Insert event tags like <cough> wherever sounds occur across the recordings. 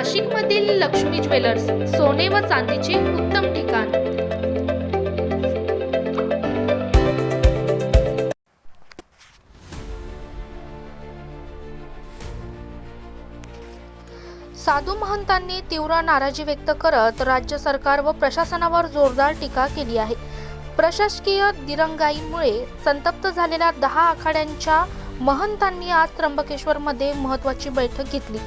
नाशिकमधील लक्ष्मी ज्वेलर्स सोने व चांदीचे उत्तम ठिकाण. साधू महंतांनी तीव्र नाराजी व्यक्त करत राज्य सरकार व प्रशासनावर जोरदार टीका केली आहे. प्रशासकीय दिरंगाईमुळे संतप्त झालेल्या दहा आखाड्यांच्या महंतांनी आज त्र्यंबकेश्वरमध्ये महत्त्वाची बैठक घेतली.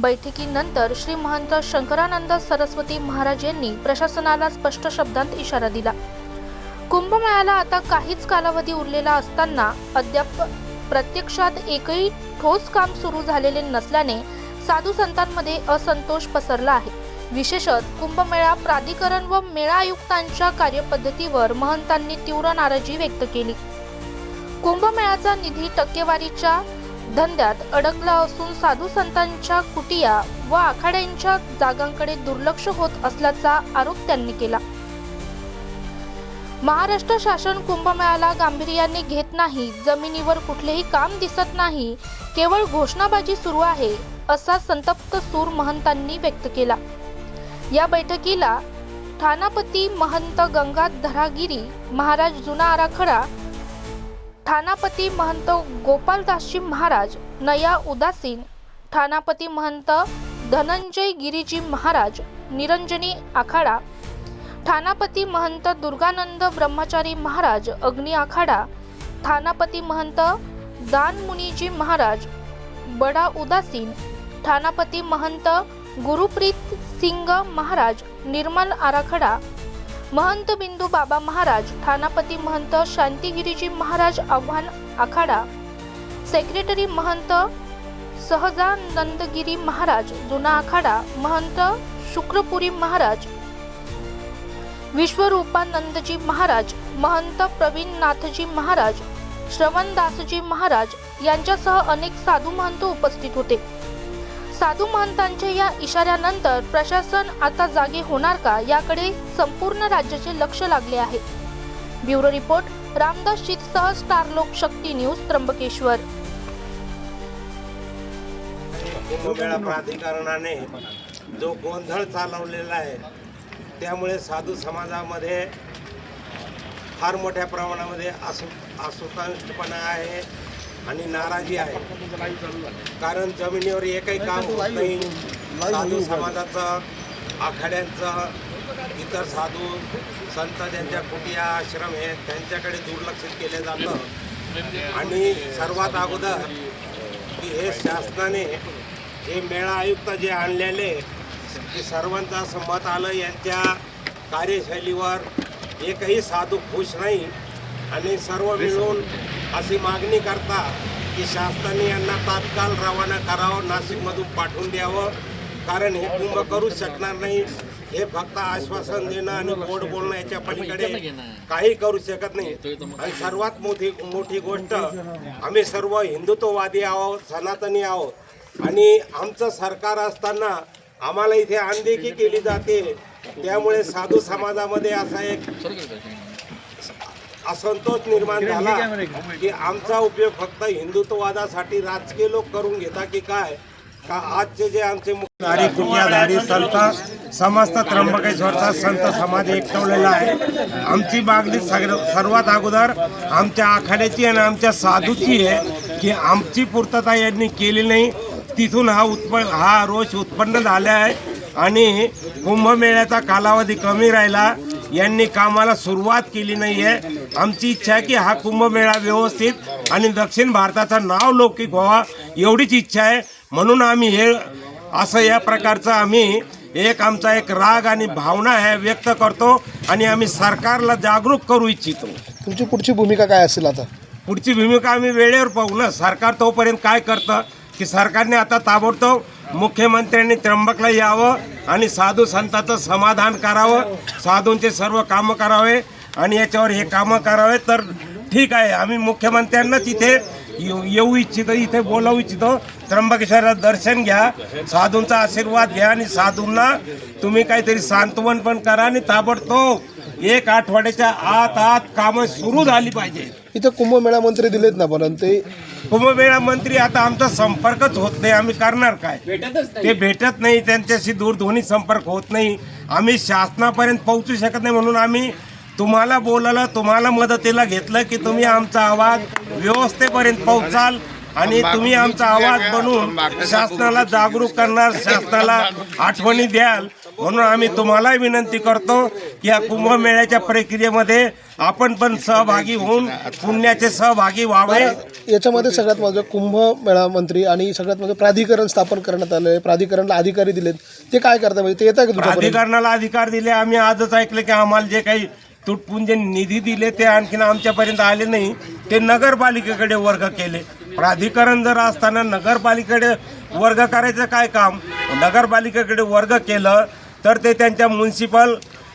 बैठकीनंतर श्री महंत शंकरानंद सरस्वती महाराज यांनी प्रशासनाला स्पष्ट शब्दांत इशारा दिला. कुंभमेळ्याला आता काहीच कालावधी उरलेला असताना अद्याप प्रत्यक्षात एकही ठोस काम सुरू झालेले नसल्याने साधू संतांमध्ये असंतोष पसरला आहे. विशेषत कुंभमेळा प्राधिकरण व मेळा आयुक्तांच्या कार्यपद्धतीवर महंतांनी तीव्र नाराजी व्यक्त केली. कुंभमेळ्याचा निधी टक्केवारीच्या धंद्यात अडकला असून साधू संतांच्या कुटिया व आखाड्यांच्या जागांकडे दुर्लक्ष होत असल्याचा आरोप त्यांनी केला. महाराष्ट्र शासन कुंभमेळ्याला गांभीर्याने घेत नाही जमिनीवर कुठलेही काम दिसत नाही केवळ घोषणाबाजी सुरू आहे असा संतप्त सूर महंतांनी व्यक्त केला. या बैठकीला ठाणापती महंत गंगाधरागिरी महाराज जुना आराखडा ठाणापती महंत गोपालदासजी महाराज नया उदासीन. ठाणापती महंत धनंजय गिरीजी महाराज निरंजनी आखाडा. ठाणापती महंत दुर्गानंद ब्रह्मचारी महाराज अग्नी आखाडा. ठाणापती महंत दानमुनीजी महाराज बडा उदासीन. ठाणापती महंत गुरुप्रीत सिंग महाराज निर्मल आराखडा. महंत बिंदू बाबा महाराज थानापती महंत शांतिगिरीजी महाराज आव्हान आखाडा सेक्रेटरी महंत सहजानंदगिरी महाराज जुना आखाडा महंत शुक्रपुरी महाराज विश्वरूपानंदजी महाराज महंत प्रवीणनाथजी महाराज श्रवणदासजी महाराज यांच्यासह अनेक साधू महंत उपस्थित होते. साधू महंतांच्या या इशाऱ्यानंतर प्रशासन आता जागे होणार का याकडे संपूर्ण राज्याचे लक्ष लागले आहे. Bureau report Ramdas शीतसह star Lokshakti news Trimbakeshwar. Kumbh Mela प्राधिकरणाने जो गोंधळ चालवलेला आहे त्यामुळे साधू समाजामध्ये फार मोठ्या प्रमाणामध्ये असु असुतांशपणा आहे. आणि नाराजी आहे. कारण जमिनीवर एकही काम होत नाही. साधू समाजाचं आखाड्यांचं इतर साधू संत ज्यांच्या कुटिया आश्रम हे त्यांच्याकडे दुर्लक्षित केले जातं. आणि सर्वात अगोदर की हे शासनाने हे मेळा आयुक्त जे आणलेले की सर्वांचं असं मत आलं यांच्या कार्यशैलीवर एकही साधू खुश नाही. आणि सर्व मिळून अशी मागणी करता की शासनाने यांना तात्काळ रवाना करावं नाशिकमधून पाठवून द्यावं. कारण हे कुंभ करूच शकणार नाही. हे फक्त आश्वासन देणं आणि गोड बोलणं याच्या पलीकडे काही करू शकत नाही. आणि सर्वात मोठी मोठी गोष्ट आम्ही सर्व हिंदुत्ववादी आहोत सनातनी आहोत. आणि आमचं सरकार असताना आम्हाला इथे अनदेखी केली जाते. त्यामुळे साधू समाजामध्ये असा एक असंतोष निर्माण झाला की आमचा उपयोग फक्त हिंदुत्ववादासाठी राजकीय लोक करून घेता की काय? का आजचे जे आमचे मुख्यधारी कुटियाधारी संत समस्त त्र्यंबकेश्वरचा संत समाज एकवलेला आहे. आमची मागणी सगळ्या सर्वात अगोदर आमच्या आखाड्याची आणि आमच्या साधूची आहे की आमची पूर्तता यांनी केली नाही. तिथून हा उत्पन्न हा रोष उत्पन्न झाला आहे आणि कुंभमेळ्याचा कालावधी कमी राहिला. यांनी कामाला सुरुवात केली नाही आहे आमची इच्छा आहे की हा कुंभमेळा व्यवस्थित आणि दक्षिण भारताचं नाव लौकिक व्हावा एवढीच इच्छा आहे. म्हणून आम्ही हे असं या प्रकारचं आम्ही एक आमचा एक राग आणि भावना आहे व्यक्त करतो आणि आम्ही सरकारला जागरूक करू इच्छितो. तुमची पुढची भूमिका काय असेल आता? पुढची भूमिका आम्ही वेळेवर पाहू ना. सरकार तोपर्यंत काय करतं? की सरकारने आता ताबडतोब मुख्यमंत्र्यांनी त्र्यंबकला यावं आणि साधू संतांचं समाधान करावं साधूंचे सर्व कामं करावे. आणि याच्यावर हे कामं करावे तर ठीक आहे. आम्ही मुख्यमंत्र्यांनाच इथे येऊ येऊ इच्छितो इथे बोलावू इच्छितो. त्र्यंबकेश्वरात दर्शन घ्या साधूंचा आशीर्वाद घ्या आणि साधूंना तुम्ही काहीतरी सांत्वन पण करा आणि ताबडतोब एक आठवड्याच्या आत आत कामं सुरू झाली पाहिजे. इथं कुंभमेळा मंत्री दिलेत ना पण ते कुंभमेळा मंत्री आता आमचा संपर्कच होत नाही. आम्ही करणार काय? ते भेटत नाही. त्यांच्याशी दूरध्वनी संपर्क होत नाही. आम्ही शासनापर्यंत पोहोचू शकत नाही म्हणून आम्ही तुम्हाला बोलवलं तुम्हाला मदतीला घेतलं की तुम्ही आमचा आवाज व्यवस्थेपर्यंत पोहोचाल आणि तुम्ही आमचा आवाज बनवून शासनाला जागरूक करणार <laughs> शासनाला आठवणी द्याल. म्हणून आम्ही तुम्हालाही विनंती करतो की या कुंभमेळ्याच्या प्रक्रियेमध्ये आपण पण सहभागी होऊन पुण्याचे सहभागी व्हावे. याच्यामध्ये सगळ्यात माझं कुंभमेळा मंत्री आणि सगळ्यात माझं प्राधिकरण स्थापन करण्यात आलं आहे प्राधिकरणला अधिकारी दिलेत. ते काय करता म्हणजे ते येतात प्राधिकरणाला अधिकार दिले. आम्ही आजच ऐकलं की आम्हाला जे काही तुटपून जे निधी दिले ते आणखीन आमच्यापर्यंत आले नाही ते नगरपालिकेकडे वर्ग केले. प्राधिकरण जर असताना नगरपालिकेकडे वर्ग करायचं काय काम? नगरपालिकेकडे वर्ग केलं तर ते त्यांच्या म्युन्सिपल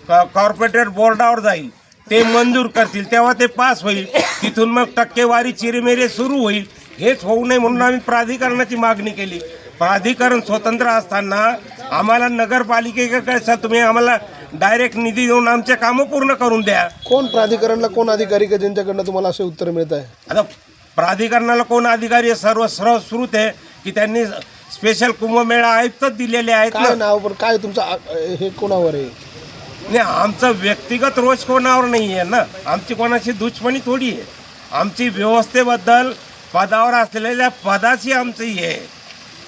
कॉर्पोरेटेड बोर्डावर जाईल. ते मंजूर करतील. तेव्हा ते पास होईल. तिथून मग टक्केवारी चिरेमेरे सुरू होईल. हेच होऊ नये म्हणून आम्ही प्राधिकरणाची मागणी केली. प्राधिकरण स्वतंत्र असताना आम्हाला नगरपालिकेकडे तुम्ही आम्हाला डायरेक्ट निधी देऊन आमचे कामं पूर्ण करून द्या. कोण प्राधिकरणला कोण अधिकारी का ज्यांच्याकडनं तुम्हाला असे उत्तर मिळत आहे? आता प्राधिकरणाला कोण अधिकारी आहे? सर्व सर्व श्रुत आहे की त्यांनी स्पेशल कुंभमेळा आयुक्तच दिलेले आहेत काय ना. नाव पण काय तुमचं आ- हे कोणावर आहे? नाही आमचं व्यक्तिगत रोष कोणावर नाही आहे ना. आमची कोणाची दुश्मनी थोडी आहे. आमची व्यवस्थेबद्दल पदावर असलेल्या पदाची आमची हे आहे.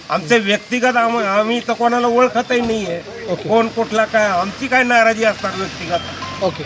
आमचे व्यक्तिगत आम आम्ही तर कोणाला ओळखतही नाही आहे ओके. कोण कुठला काय आमची काय नाराजी असणार व्यक्तिगत. ओके.